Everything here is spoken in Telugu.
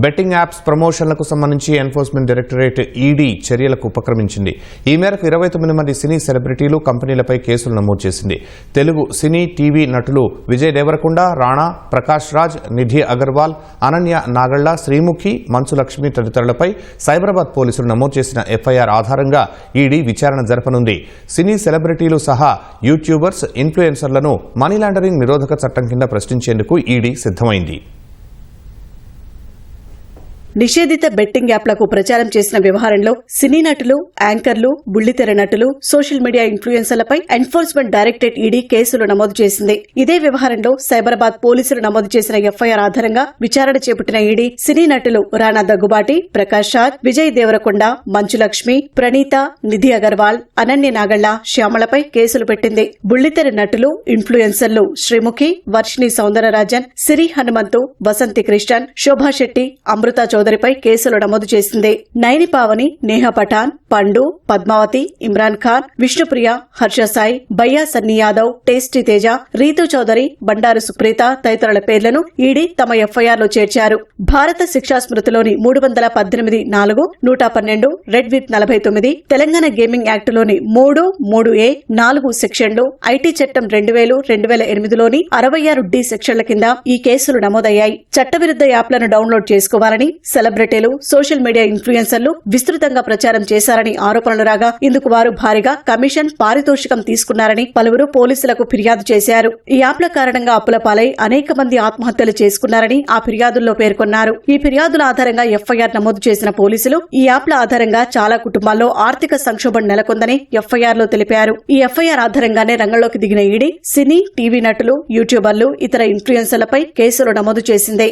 బెట్టింగ్ యాప్స్ ప్రమోషన్లకు సంబంధించి ఎన్ఫోర్స్మెంట్ డైరెక్టరేట్ ఈడీ చర్యలకు ఉపక్రమించింది. ఈ మేరకు ఇరవై తొమ్మిది మంది సినీ సెలబ్రిటీలు కంపెనీలపై కేసులు నమోదు చేసింది. తెలుగు సినీ టీవీ నటులు విజయ్ దేవరకొండ రాణా ప్రకాష్ రాజ్ నిధి అగర్వాల్ అనన్య నాగళ్ళ శ్రీముఖి మంచు లక్ష్మి తదితరులపై సైబరాబాద్ పోలీసులు నమోదు చేసిన ఎఫ్ఐఆర్ ఆధారంగా ఈడీ విచారణ జరపనుంది. సినీ సెలబ్రిటీలు సహా యూట్యూబర్స్ ఇన్ఫ్లుయెన్సర్లను మనీ లాండరింగ్ నిరోధక చట్టం కింద ప్రశ్నించేందుకు ఈడీ సిద్దమైంది నిషేధిత బెట్టింగ్ యాప్లకు ప్రచారం చేసిన వ్యవహారంలో సినీ నటులు యాంకర్లు బుల్లితెర నటులు సోషల్ మీడియా ఇన్ఫ్లుయెన్సర్లపై ఎన్ఫోర్స్మెంట్ డైరెక్టరేట్ ఈడీ కేసులు నమోదు చేసింది. ఇదే వ్యవహారంలో సైబరాబాద్ పోలీసులు నమోదు చేసిన ఎఫ్ఐఆర్ ఆధారంగా విచారణ చేపట్టిన ఈడీ సినీ నటులు రానా దగ్గుబాటి ప్రకాష్ రాజ్ విజయ్ దేవరకొండ మంచు లక్ష్మి ప్రణీత నిధి అగర్వాల్ అనన్య నాగళ్ళ శ్యామలపై కేసులు పెట్టింది. బుల్లితెర నటులు ఇన్ఫ్లుయెన్సర్లు శ్రీముఖి వర్షిణి సౌందరరాజన్ సిరి హనుమంతు వసంతి క్రిస్టన్ శోభా శెట్టి అమృత చౌదరిపై కేసులు నమోదు చేసింది. నైనిపావని నేహా పఠాన్ పండు పద్మావతి ఇమ్రాన్ ఖాన్ విష్ణుప్రియ హర్ష సాయి బయ్యా సన్నీ యాదవ్ టేస్టీ తేజ రీతు చౌదరి బండారు సుప్రీత తదితరుల పేర్లను ఈడీ తమ ఎఫ్ఐఆర్లో చేర్చారు. భారత శిక్షా స్మృతిలోని మూడు వందల పద్దెనిమిది నాలుగు నూట పన్నెండు రెడ్ విత్ నలభై తొమ్మిది తెలంగాణ గేమింగ్ యాక్టులోని మూడు మూడు ఏ నాలుగు సెక్షన్లు ఐటీ చట్టం రెండు వేలు రెండు వేల ఎనిమిదిలోని అరవై ఆరు డి సెక్షన్ల కింద ఈ కేసులు నమోదయ్యాయి. చట్టవిరుద్ధ యాప్లను డౌన్లోడ్ చేసుకోవాలని సెలబ్రిటీలు సోషల్ మీడియా ఇన్ఫ్లుయెన్సర్లు విస్తృతంగా ప్రచారం చేశారని ఆరోపణలు రాగా ఇందుకు వారు భారీగా కమిషన్ పారితోషికం తీసుకున్నారని పలువురు పోలీసులకు ఫిర్యాదు చేశారు. ఈ యాప్ల కారణంగా అప్పుల పాలై అనేక మంది ఆత్మహత్యలు చేసుకున్నారని ఆ ఫిర్యాదుల్లో పేర్కొన్నారు. ఈ ఫిర్యాదుల ఆధారంగా ఎఫ్ఐఆర్ నమోదు చేసిన పోలీసులు ఈ యాప్ల ఆధారంగా చాలా కుటుంబాల్లో ఆర్థిక సంక్షోభం నెలకొందని ఎఫ్ఐఆర్లో తెలిపారు. ఈ ఎఫ్ఐఆర్ ఆధారంగానే రంగంలోకి దిగిన ఈడీ సినీ టీవీ నటులు యూట్యూబర్లు ఇతర ఇన్ఫ్లుయెన్సర్లపై కేసులు నమోదు చేసింది.